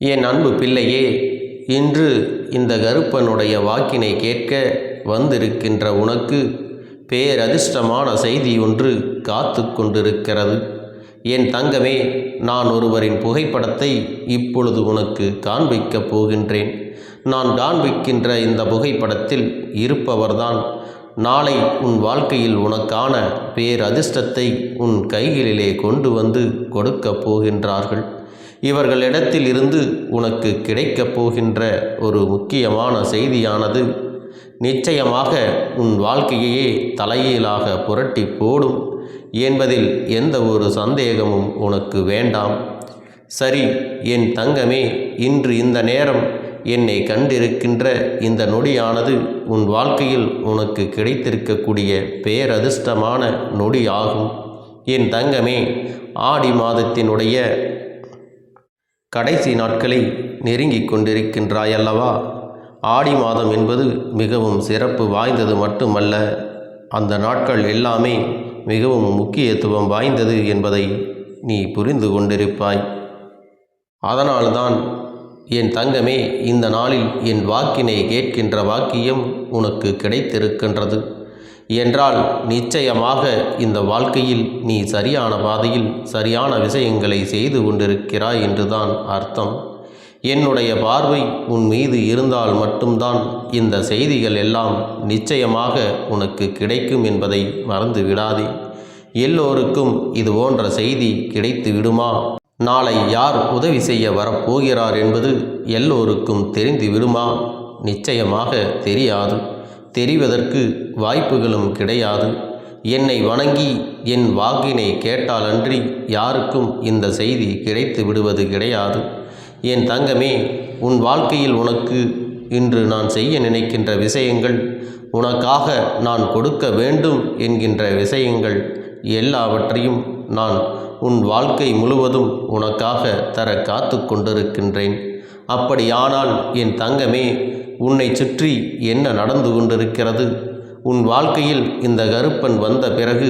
என் அன்பு பிள்ளையே இன்று இந்த கருப்பனுடைய வாக்கினை கேட்க வந்திருக்கின்ற உனக்கு பேரதிர்ஷ்டமான செய்தி ஒன்று காத்து கொண்டிருக்கிறது. என் தங்கமே நான் ஒருவரின் புகைப்படத்தை இப்பொழுது உனக்கு காண்பிக்கப் போகின்றேன். நான் காண்பிக்கின்ற இந்த புகைப்படத்தில் இருப்பவர்தான் நாளை உன் வாழ்க்கையில் உனக்கான பேரதிர்ஷ்டத்தை உன் கைகளிலே கொண்டு வந்து கொடுக்கப் போகின்றார்கள். இவர்களிடத்தில் இருந்து உனக்கு கிடைக்கப் போகின்ற ஒரு முக்கியமான செய்தியானது நிச்சயமாக உன் வாழ்க்கையையே தலையீலாக புரட்டி போடும் என்பதில் எந்த ஒரு சந்தேகமும் உனக்கு வேண்டாம். சரி என் தங்கமே இன்று இந்த நேரம் என்னை கண்டிருக்கின்ற இந்த நொடியானது உன் வாழ்க்கையில் உனக்கு கிடைத்திருக்கக்கூடிய பேரதிர்ஷ்டமான நொடியாகும். என் தங்கமே ஆடி மாதத்தினுடைய கடைசி நாட்களை நெருங்கிக் கொண்டிருக்கின்றாயல்லவா? ஆடி மாதம் என்பது மிகவும் சிறப்பு வாய்ந்தது மட்டுமல்ல அந்த நாட்கள் எல்லாமே மிகவும் முக்கியத்துவம் வாய்ந்தது என்பதை நீ புரிந்து கொண்டிருப்பாய். அதனால்தான் என் தங்கமே இந்த நாளில் என் வாக்கினை கேட்கின்ற வாக்கியம் உனக்கு கிடைத்திருக்கின்றது. என்றால் நிச்சயமாக இந்த வாழ்க்கையில் நீ சரியான பாதையில் சரியான விஷயங்களை செய்து கொண்டிருக்கிறாய் என்றுதான் அர்த்தம். என்னுடைய பார்வை உன் மீது இருந்தால் மட்டும்தான் இந்த செய்திகள் எல்லாம் நிச்சயமாக உனக்கு கிடைக்கும் என்பதை மறந்து விடாதே. எல்லோருக்கும் இது போன்ற செய்தி கிடைத்து விடுமா? நாளை யார் உதவி செய்ய வரப்போகிறார் என்பது எல்லோருக்கும் தெரிந்து விடுமா? நிச்சயமாக தெரியாது. தெரிவதற்கு வாய்ப்புகளும் கிடையாது. என்னை வணங்கி என் வாக்கினை கேட்டாலன்றி யாருக்கும் இந்த செய்தி கிடைத்து விடுவது கிடையாது. என் தங்கமே உன் வாழ்க்கையில் உனக்கு இன்று நான் செய்ய நினைக்கின்ற விஷயங்கள் உனக்காக நான் கொடுக்க வேண்டும் என்கின்ற விஷயங்கள் எல்லாவற்றையும் நான் உன் வாழ்க்கை முழுவதும் உனக்காக தர காத்து கொண்டிருக்கின்றேன். அப்படியானால் என் தங்கமே உன்னை சுற்றி என்ன நடந்து கொண்டிருக்கிறது? உன் வாழ்க்கையில் இந்த கருப்பன் வந்த பிறகு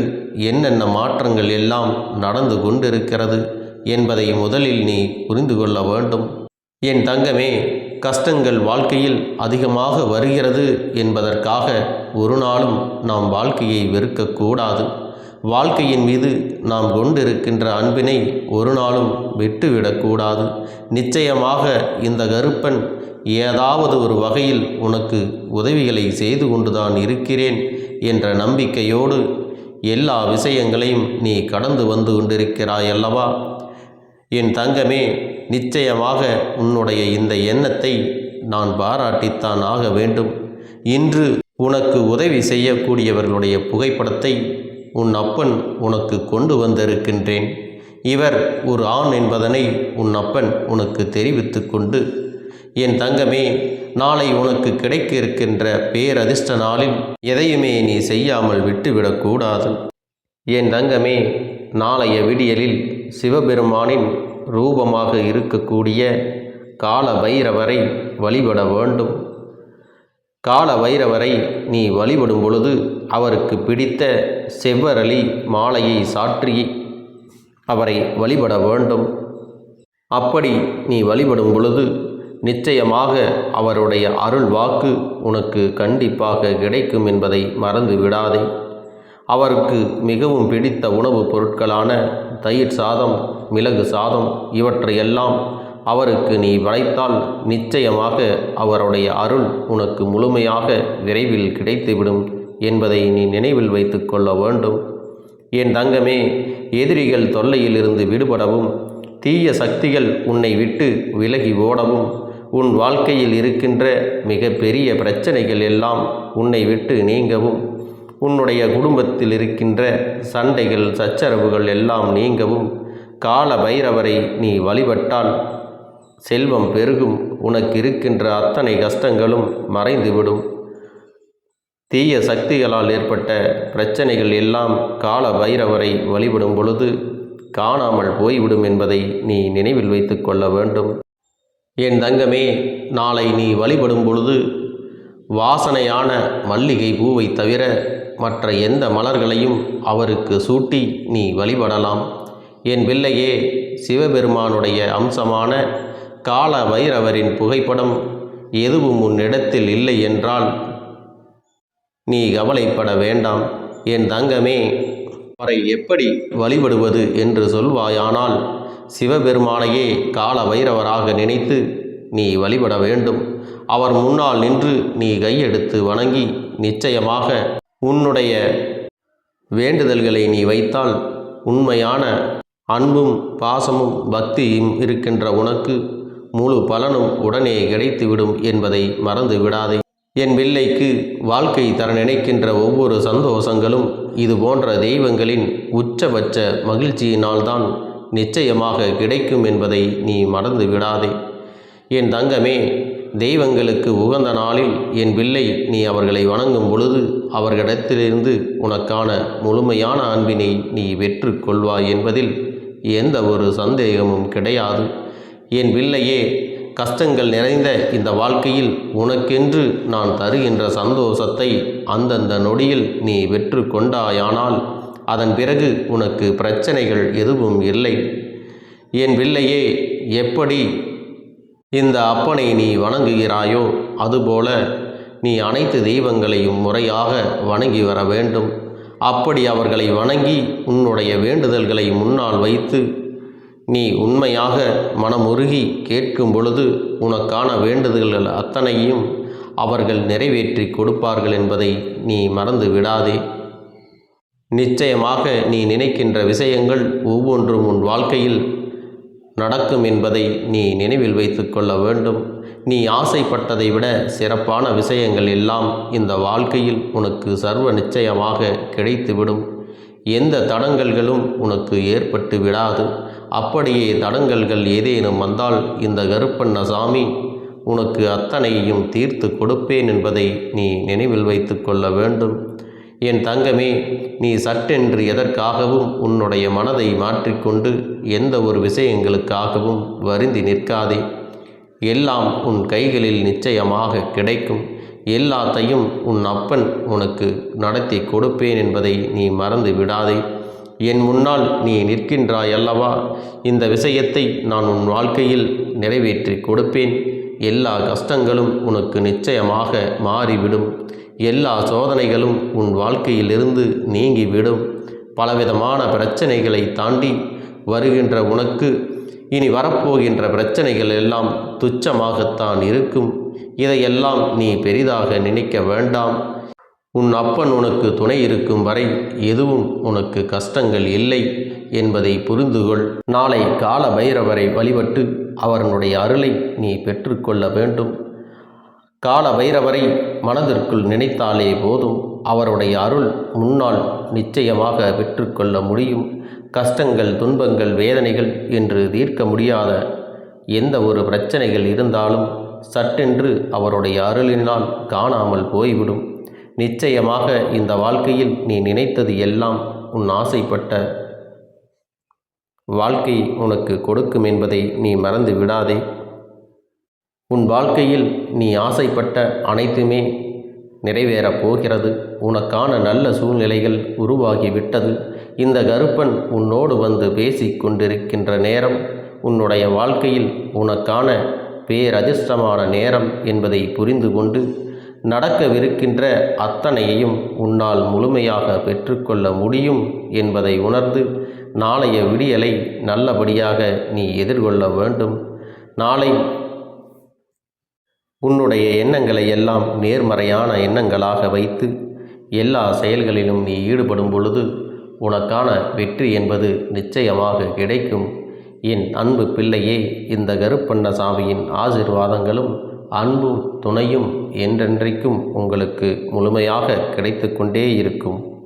என்னென்ன மாற்றங்கள் எல்லாம் நடந்து கொண்டிருக்கிறது என்பதை முதலில் நீ புரிந்து கொள்ள வேண்டும். என் தங்கமே கஷ்டங்கள் வாழ்க்கையில் அதிகமாக வருகிறது என்பதற்காக ஒரு நாளும் நாம் வாழ்க்கையை வெறுக்கக்கூடாது. வாழ்க்கையின் மீது நாம் கொண்டிருக்கின்ற அன்பினை ஒரு நாளும் விட்டுவிடக்கூடாது. நிச்சயமாக இந்த கருப்பன் ஏதாவது ஒரு வகையில் உனக்கு உதவிகளை செய்து கொண்டுதான் இருக்கிறேன் என்ற நம்பிக்கையோடு எல்லா விஷயங்களையும் நீ கடந்து வந்து கொண்டிருக்கிறாய் அல்லவா? என் தங்கமே நிச்சயமாக உன்னுடைய இந்த எண்ணத்தை நான் பாராட்டித்தான் ஆக வேண்டும். இன்று உனக்கு உதவி செய்யக்கூடியவர்களுடைய புகைப்படத்தை உன் அப்பன் உனக்கு கொண்டு வந்திருக்கின்றேன். இவர் ஒரு ஆண் என்பதனை உன் அப்பன் உனக்கு தெரிவித்து கொண்டு என் தங்கமே நாளை உனக்கு கிடைக்க இருக்கின்ற பேரதிர்ஷ்ட நாளில் எதையுமே நீ செய்யாமல் விட்டுவிடக்கூடாது என் தங்கமே நாளைய விடியலில் சிவபெருமானின் ரூபமாக இருக்கக்கூடிய கால பைரவரை வழிபட வேண்டும். கால வைரவரை நீ வழிபடும் பொழுது அவருக்கு பிடித்த செவ்வரளி மாலையை சாற்றி அவரை வழிபட வேண்டும். அப்படி நீ வழிபடும் பொழுது நிச்சயமாக அவருடைய அருள் வாக்கு உனக்கு கண்டிப்பாக கிடைக்கும் என்பதை மறந்து விடாதே. அவருக்கு மிகவும் பிடித்த உணவுப் பொருட்களான தயிர் சாதம் மிளகு சாதம் இவற்றையெல்லாம் அவருக்கு நீ வளைத்தால் நிச்சயமாக அவருடைய அருள் உனக்கு முழுமையாக விரைவில் கிடைத்துவிடும் என்பதை நீ நினைவில் வைத்து கொள்ள வேண்டும். என் தங்கமே எதிரிகள் தொல்லையிலிருந்து விடுபடவும் தீய சக்திகள் உன்னை விட்டு விலகி ஓடவும் உன் வாழ்க்கையில் இருக்கின்ற மிக பெரிய பிரச்சனைகள் எல்லாம் உன்னை விட்டு நீங்கவும் உன்னுடைய குடும்பத்தில் இருக்கின்ற சண்டைகள் சச்சரவுகள் எல்லாம் நீங்கவும் கால பைரவரை நீ வழிபட்டால் செல்வம் பெருகும். உனக்கு இருக்கின்ற அத்தனை கஷ்டங்களும் மறைந்துவிடும். தீய சக்திகளால் ஏற்பட்ட பிரச்சனைகள் எல்லாம் கால பைரவரை வழிபடும் பொழுது காணாமல் போய்விடும் என்பதை நீ நினைவில் வைத்து கொள்ள வேண்டும். என் தங்கமே நாளை நீ வழிபடும் பொழுது வாசனையான மல்லிகை பூவை தவிர மற்ற எந்த மலர்களையும் அவருக்கு சூட்டி நீ வழிபடலாம். என் பிள்ளையே சிவபெருமானுடைய அம்சமான கால வைரவரின் புகைப்படம் எதுவும் உன்னிடத்தில் இல்லை என்றால் நீ கவலைப்பட வேண்டாம். என் தங்கமே அவரை எப்படி வழிபடுவது என்று சொல்வாயானால் சிவபெருமானையே கால வைரவராக நினைத்து நீ வழிபட வேண்டும். அவர் முன்னால் நின்று நீ கையெடுத்து வணங்கி நிச்சயமாக உன்னுடைய வேண்டுதல்களை நீ வைத்தால் உண்மையான அன்பும் பாசமும் பக்தியும் இருக்கின்ற உனக்கு முழு பலனும் உடனே கிடைத்துவிடும் என்பதை மறந்து விடாதே. என் பிள்ளைக்கு வாழ்க்கை தர நினைக்கின்ற ஒவ்வொரு சந்தோஷங்களும் இது போன்ற தெய்வங்களின் உச்சபட்ச மகிழ்ச்சியினால்தான் நிச்சயமாக கிடைக்கும் என்பதை நீ மறந்து விடாதே. என் தங்கமே தெய்வங்களுக்கு உகந்த நாளில் என் பிள்ளை நீ அவர்களை வணங்கும் பொழுது அவர்களிடத்திலிருந்து உனக்கான முழுமையான அன்பினை நீ வெற்று கொள்வாய் என்பதில் எந்த ஒரு சந்தேகமும் கிடையாது. என் பிள்ளையே கஷ்டங்கள் நிறைந்த இந்த வாழ்க்கையில் உனக்கென்று நான் தருகின்ற சந்தோஷத்தை அந்தந்த நொடியில் நீ வெற்று கொண்டாயானால் அதன் பிறகு உனக்கு பிரச்சனைகள் எதுவும் இல்லை. என் பிள்ளையே எப்படி இந்த அப்பனை நீ வணங்குகிறாயோ அதுபோல நீ அனைத்து தெய்வங்களையும் முறையாக வணங்கி வர வேண்டும் அப்படி அவர்களை வணங்கி உன்னுடைய வேண்டுதல்களை முன்னால் வைத்து நீ உண்மையாக மனமுருகி கேட்கும் பொழுது உனக்கான வேண்டுதல்கள் அத்தனையும் அவர்கள் நிறைவேற்றி கொடுப்பார்கள் என்பதை நீ மறந்து விடாதே. நிச்சயமாக நீ நினைக்கின்ற விஷயங்கள் ஒவ்வொன்றும் உன் வாழ்க்கையில் நடக்கும் என்பதை நீ நினைவில் வைத்து கொள்ள வேண்டும். நீ ஆசைப்பட்டதை விட சிறப்பான விஷயங்கள் எல்லாம் இந்த வாழ்க்கையில் உனக்கு சர்வ நிச்சயமாக கிடைத்துவிடும். எந்த தடங்கல்களும் உனக்கு ஏற்பட்டு விடாது. அப்படியே தடங்கல்கள் ஏதேனும் வந்தால் இந்த கருப்பண்ண சாமி உனக்கு அத்தனையும் தீர்த்து கொடுப்பேன் என்பதை நீ நினைவில் வைத்து கொள்ள வேண்டும். என் தங்கமே நீ சட்டென்று எதற்காகவும் உன்னுடைய மனதை மாற்றிக்கொண்டு எந்த ஒரு விஷயங்களுக்காகவும் வருந்தி நிற்காதே. எல்லாம் உன் கைகளில் நிச்சயமாக கிடைக்கும். எல்லாத்தையும் உன் அப்பன் உனக்கு நடத்தி கொடுப்பேன் என்பதை நீ மறந்து விடாதே. என் முன்னால் நீ நிற்கின்றாய் அல்லவா இந்த விஷயத்தை நான் உன் வாழ்க்கையில் நிறைவேற்றி கொடுப்பேன். எல்லா கஷ்டங்களும் உனக்கு நிச்சயமாக மாறிவிடும். எல்லா சோதனைகளும் உன் வாழ்க்கையிலிருந்து நீங்கிவிடும். பலவிதமான பிரச்சனைகளை தாண்டி வருகின்ற உனக்கு இனி வரப்போகின்ற பிரச்சனைகள் எல்லாம் துச்சமாகத்தான் இருக்கும். இதையெல்லாம் நீ பெரிதாக நினைக்க வேண்டாம். உன் அப்பன் உனக்கு துணை இருக்கும் வரை எதுவும் உனக்கு கஷ்டங்கள் இல்லை என்பதை புரிந்துகொள். நாளை கால பைரவரை வழிபட்டு அவரனுடைய அருளை நீ பெற்றுக்கொள்ள வேண்டும். கால பைரவரை மனதிற்குள் நினைத்தாலே போதும். அவருடைய அருள் முன்னால் நிச்சயமாக பெற்றுக்கொள்ள முடியும். கஷ்டங்கள் துன்பங்கள் வேதனைகள் என்று தீர்க்க முடியாத எந்த ஒரு பிரச்சனைகள் இருந்தாலும் சட்டென்று அவருடைய அருளினால் காணாமல் போய்விடும். நிச்சயமாக இந்த வாழ்க்கையில் நீ நினைத்தது எல்லாம் உன் ஆசைப்பட்ட வாழ்க்கை உனக்கு கொடுக்கும் என்பதை நீ மறந்து விடாதே. உன் வாழ்க்கையில் நீ ஆசைப்பட்ட அனைத்துமே நிறைவேறப் போகிறது. உனக்கான நல்ல சூழ்நிலைகள் உருவாகிவிட்டது. இந்த கருப்பன் உன்னோடு வந்து பேசி கொண்டிருக்கின்ற நேரம் உன்னுடைய வாழ்க்கையில் உனக்கான பேரதிர்ஷ்டமான நேரம் என்பதை புரிந்து கொண்டு நடக்கவிருக்கின்ற அத்தனையையும் உன்னால் முழுமையாக பெற்றுக்கொள்ள முடியும் என்பதை உணர்ந்து நாளைய விடியலை நல்லபடியாக நீ எதிர்கொள்ள வேண்டும். நாளை உன்னுடைய எண்ணங்களை எல்லாம் நேர்மறையான எண்ணங்களாக வைத்து எல்லா செயல்களிலும் நீ ஈடுபடும் பொழுது உனக்கான வெற்றி என்பது நிச்சயமாக கிடைக்கும். என் அன்பு பிள்ளையே இந்த கருப்பண்ண சாமியின் ஆசிர்வாதங்களும் அன்பும் துணையும் என்றென்றைக்கும் உங்களுக்கு முழுமையாக கிடைத்து கொண்டே இருக்கும்.